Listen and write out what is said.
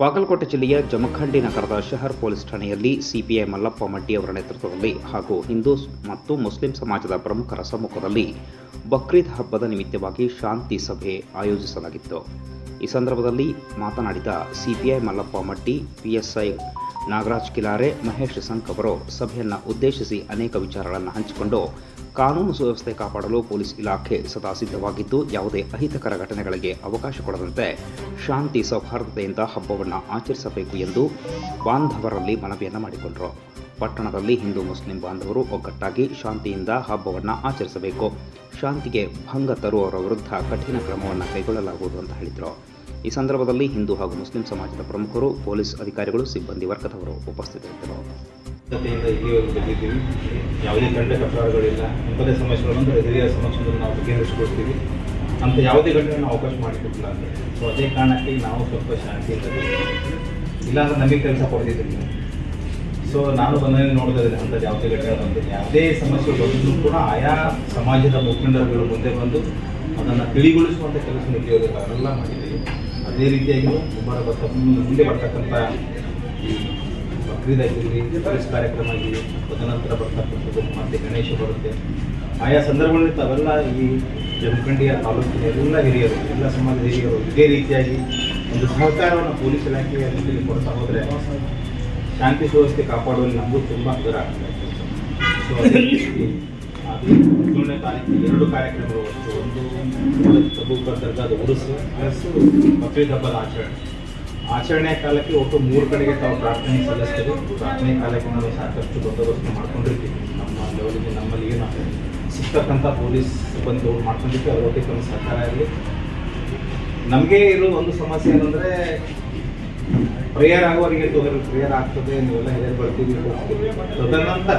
ಬಾಗಲಕೋಟೆ ಜಿಲ್ಲೆಯ ಜಮಖಂಡಿ ನಗರದ ಶಹರ್ ಪೊಲೀಸ್ ಠಾಣೆಯಲ್ಲಿ ಸಿಪಿಐ ಮಲ್ಲಪ್ಪ ಮಡ್ಡಿ ಅವರ ನೇತೃತ್ವದಲ್ಲಿ ಹಾಗೂ ಹಿಂದೂ ಮತ್ತು ಮುಸ್ಲಿಂ ಸಮಾಜದ ಪ್ರಮುಖರ ಸಮ್ಮುಖದಲ್ಲಿ ಬಕ್ರೀದ್ ಹಬ್ಬದ ನಿಮಿತ್ತವಾಗಿ ಶಾಂತಿ ಸಭೆ ಆಯೋಜಿಸಲಾಗಿತ್ತು. ಈ ಸಂದರ್ಭದಲ್ಲಿ ಮಾತನಾಡಿದ ಸಿಪಿಐ ಮಲ್ಲಪ್ಪ ಮಡ್ಡಿ ಪಿಎಸ್ಐ ನಾಗರಾಜ್ ಕಿಲಾರೆ, ಮಹೇಶ್ ಸಂಕ್ ಅವರು ಸಭೆಯನ್ನು ಉದ್ದೇಶಿಸಿ ಅನೇಕ ವಿಚಾರಗಳನ್ನು ಹಂಚಿಕೊಂಡು ಕಾನೂನು ಸುವ್ಯವಸ್ಥೆ ಕಾಪಾಡಲು ಪೊಲೀಸ್ ಇಲಾಖೆ ಸದಾ ಸಿದ್ಧವಾಗಿದ್ದು, ಯಾವುದೇ ಅಹಿತಕರ ಘಟನೆಗಳಿಗೆ ಅವಕಾಶ ಕೊಡದಂತೆ ಶಾಂತಿ, ಸೌಹಾರ್ದತೆಯಿಂದ ಹಬ್ಬವನ್ನು ಆಚರಿಸಬೇಕು ಎಂದು ಬಾಂಧವರಲ್ಲಿ ಮನವಿಯನ್ನು ಮಾಡಿಕೊಂಡರು. ಪಟ್ಟಣದಲ್ಲಿ ಹಿಂದೂ, ಮುಸ್ಲಿಂ ಬಾಂಧವರು ಒಗ್ಗಟ್ಟಾಗಿ ಶಾಂತಿಯಿಂದ ಹಬ್ಬವನ್ನು ಆಚರಿಸಬೇಕು. ಶಾಂತಿಗೆ ಭಂಗ ತರುವವರ ವಿರುದ್ಧ ಕಠಿಣ ಕ್ರಮವನ್ನು ಕೈಗೊಳ್ಳಲಾಗುವುದು ಅಂತ ಹೇಳಿದರು. ಈ ಸಂದರ್ಭದಲ್ಲಿ ಹಿಂದೂ ಹಾಗೂ ಮುಸ್ಲಿಂ ಸಮಾಜದ ಪ್ರಮುಖರು, ಪೊಲೀಸ್ ಅಧಿಕಾರಿಗಳು, ಸಿಬ್ಬಂದಿ ವರ್ಗದವರು ಉಪಸ್ಥಿತರಿದ್ದರು. ಯಾವುದೇ ದಂಡ ಕಟ್ಟಡಗಳಿಲ್ಲ ಇಂಥದೇ ಸಮಸ್ಯೆಗಳು ಬಂದರೆ ಹಿರಿಯರ ಸಮಸ್ಯೆಗಳನ್ನು ನಾವು ಬಗೆಹರಿಸಿಕೊಡ್ತೀವಿ ಅಂತ ಯಾವುದೇ ಘಟನೆ ಅವಕಾಶ ಮಾಡಿಕೊಟ್ಟಿಲ್ಲ ಅಂತ ಸೊ ಅದೇ ಕಾರಣಕ್ಕೆ ನಾವು ಸ್ವಲ್ಪ ಶಾಂತಿಯಿಂದ ಇಲ್ಲಾಂದ್ರೆ ನಮಗೆ ಕೆಲಸ ಕೊಡ್ತಿದ್ದೀನಿ ಸೊ ನಾನು ಬಂದಲ್ಲಿ ನೋಡಿದ್ರೆ ಅಂಥದ್ದು ಯಾವುದೇ ಘಟನೆ ಬಂದಿಲ್ಲ. ಯಾವುದೇ ಸಮಸ್ಯೆ ಬಂದರೂ ಕೂಡ ಆಯಾ ಸಮಾಜದ ಮುಖಂಡರುಗಳು ಮುಂದೆ ಬಂದು ಅದನ್ನು ತಿಳಿಗೊಳಿಸುವಂಥ ಕೆಲಸ ಉದ್ಯೋಗಗಳೆಲ್ಲ ಮಾಡಿದ್ದೀವಿ. ಅದೇ ರೀತಿಯಾಗಿ ಬರ್ತ ಮುಂದೆ ಬರ್ತಕ್ಕಂಥ ಈ ಬಕ್ರೀದ್ ಆಗಿರಲಿ ಪೊಲೀಸ್ ಕಾರ್ಯಕ್ರಮ ಆಗಿರಲಿ ತದನಂತರ ಬರ್ತಕ್ಕಂಥದ್ದು ಮತ್ತೆ ಗಣೇಶ ಬರುತ್ತೆ. ಆಯಾ ಸಂದರ್ಭಗಳಲ್ಲಿ ತಾವೆಲ್ಲ ಈ ಜಮಖಂಡಿಯ ತಾಲೂಕಿನ ಎಲ್ಲ ಹಿರಿಯರು, ಎಲ್ಲ ಸಮಾಜದ ಹಿರಿಯರು ಇದೇ ರೀತಿಯಾಗಿ ಒಂದು ಸಹಕಾರವನ್ನು ಪೊಲೀಸ್ ಇಲಾಖೆಯ ರೀತಿಯಲ್ಲಿ ಕೊಡ್ತಾ ಹೋದರೆ ಶಾಂತಿ ಸುವ್ಯವಸ್ಥೆ ಕಾಪಾಡುವಲ್ಲಿ ನಮಗೂ ತುಂಬ ಹಗುರ ಆಗ್ತದೆ. ಸೊ ಅದೇ ರೀತಿ ಅದು ಎರಡು ಕಾರ್ಯಕ್ರಮಗಳು ದರ್ಗಾದ ಉರುಸು. ಪ್ಲಸ್ ಬಕ್ರೀದ್ ಹಬ್ಬದ ಆಚರಣೆ. ಆಚರಣೆ ಕಾಲಕ್ಕೆ ಒಟ್ಟು ಮೂರು ಕಡೆಗೆ ತಾವು ಪ್ರಾರ್ಥನೆ ಸಲ್ಲಿಸ್ತೇವೆ. ಪ್ರಾರ್ಥನೆ ಕಾಲಕ್ಕೆ ನಾವು ಸಾಕಷ್ಟು ಬಂದೋಬಸ್ತು ಮಾಡ್ಕೊಂಡಿರ್ತೀವಿ. ನಮ್ಮ ಲೆವೆಲಿಗೆ ನಮ್ಮಲ್ಲಿ ಏನು ಸಿಗ್ತಕ್ಕಂಥ ಪೊಲೀಸ್ ಸಿಬ್ಬಂದಿಗಳು ಮಾಡ್ಕೊಂಡಿರ್ತೀವಿ ಅದರೊಟ್ಟಿಗೆ ತಮ್ಮ ಸರ್ಕಾರ ಆಗಲಿ ನಮಗೆ ಇರೋ ಒಂದು ಸಮಸ್ಯೆ ಏನಂದರೆ, ಪ್ರೇಯರ್ ಆಗೋರಿಗೆ ತೊಂದರೆ ಪ್ರೇಯರ್ ಆಗ್ತದೆ, ನೀವೆಲ್ಲ ಹೇಳಿ ಬರ್ತೀವಿ ಹೋಗ್ತೀವಿ ತದನಂತರ